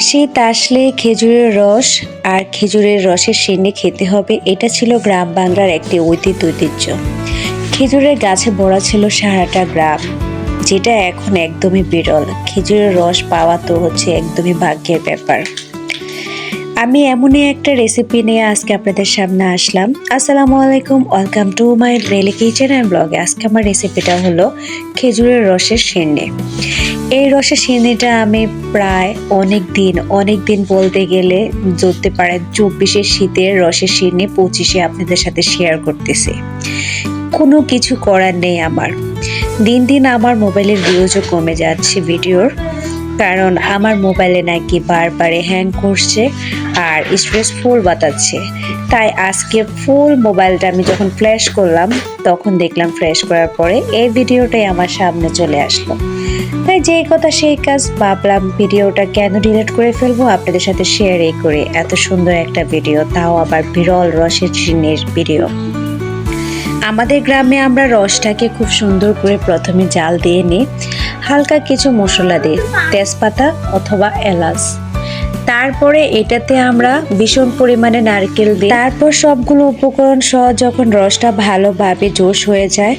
শীত আসলে খেজুরের রস আর খেজুরের রসের সিন্নি খেতে হবে। এটা ছিল গ্রাম বাংলার একটি ঐতিহ্য ঐতিহ্য। খেজুরের গাছে ভরা ছিল সারাটা গ্রাম, যেটা এখন একদমই বিরল। খেজুরের রস পাওয়া তো হচ্ছে একদমই ভাগ্যের ব্যাপার। আমি এমনই একটা রেসিপি নিয়ে আজকে আপনাদের সামনে আসলাম। আসসালামু আলাইকুম welcome to my daily kitchen and ব্লগে আজকে আমার রেসিপিটা হলো খেজুরের রসের সিন্নি। এই রসের সিন্নিটা আমি প্রায় অনেক দিন অনেক দিন বলতে গেলে ধরতে পারেন চব্বিশে শীতের রসের সিন্নি পঁচিশে আপনাদের সাথে শেয়ার করতেছি। কোনো কিছু করার নেই আমার। দিন দিন আমার মোবাইলের ভিউজও কমে যাচ্ছে ভিডিওর কারণ আমার মোবাইলে নাকি বারবারে হ্যাং করছে আর স্ট্রেস ফুল বাতাচ্ছে। তাই আজকে ফুল মোবাইলটা আমি যখন ফ্ল্যাশ করলাম, তখন দেখলাম ফ্ল্যাশ করার পরে এই ভিডিওটাই আমার সামনে চলে আসলো। তাই যেই কথা সেই কাজ ভাবলাম, ভিডিওটা কেন ডিলিট করে ফেলব? আপনাদের সাথে শেয়ারই করে এত সুন্দর একটা ভিডিও, তাও আবার বিরল রসের চিনের ভিডিও। আমাদের গ্রামে আমরা রসটাকে খুব সুন্দর করে প্রথমে জাল দিয়ে নিই। হালকা কিছু মশলা দিয়ে, তেজপাতা অথবা এলাচ। তারপরে এটাতে আমরা ভীষণ পরিমাণে নারকেল দিই তারপর সবগুলো উপকরণ সহ যখন রসটা ভালোভাবে জোশ হয়ে যায়,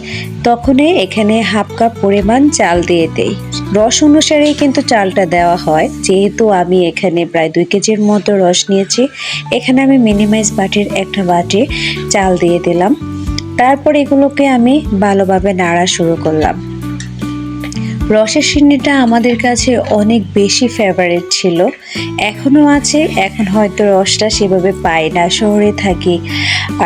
তখনই এখানে হাফ কাপ পরিমাণ চাল দিয়ে দেই। রস অনুসারেই কিন্তু চালটা দেওয়া হয়। যেহেতু আমি এখানে প্রায় দুই কেজির মতো রস নিয়েছি, এখানে আমি মিনিমাইজ বাটির একটা বাটি চাল দিয়ে দিলাম। তারপর এগুলোকে আমি ভালোভাবে নাড়া শুরু করলাম। রসের সিন্নিটা আমাদের কাছে অনেক বেশি ফেভারিট ছিল। এখনও আছে, এখন হয়তো রসটা সেভাবে পাই না, শহরে থাকি।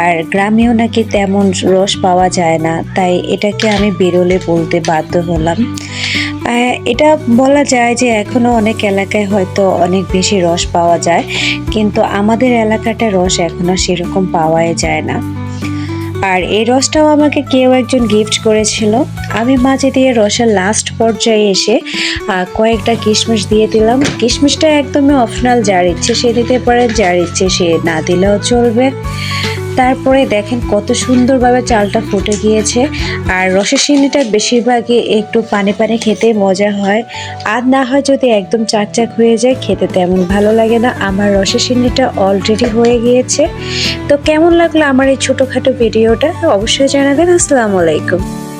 আর গ্রামেও নাকি তেমন রস পাওয়া যায় না, তাই এটাকে আমি বেরোলে বলতে বাধ্য হলাম। এটা বলা যায় যে এখনও অনেক এলাকায় হয়তো অনেক বেশি রস পাওয়া যায়, কিন্তু আমাদের এলাকাটা রস এখনও সেরকম পাওয়াই যায় না। আর এই রসটাও আমাকে কেউ একজন গিফট করেছিল। আমি মাঝে দিয়ে রসের লাস্ট পর্যায়ে এসে কয়েকটা কিশমিশ দিয়ে দিলাম। কিশমিশটা একদমই অফনাল যার ইচ্ছে সে দিতে পারে, যার ইচ্ছে সে না দিলেও চলবে। তারপরে দেখেন কত সুন্দরভাবে চালটা ফুটে গিয়েছে। আর রসের সিন্নিটা বেশিরভাগই একটু পানে পানে খেতে মজা হয়। আর না হয় যদি একদম চাকচাক হয়ে যায়, খেতে তেমন ভালো লাগে না। আমার রসের সিন্নিটা অলরেডি হয়ে গিয়েছে। তো কেমন লাগল আমার এই ছোটোখাটো ভিডিওটা? অবশ্যই জানাবেন। আসসালামু আলাইকুম।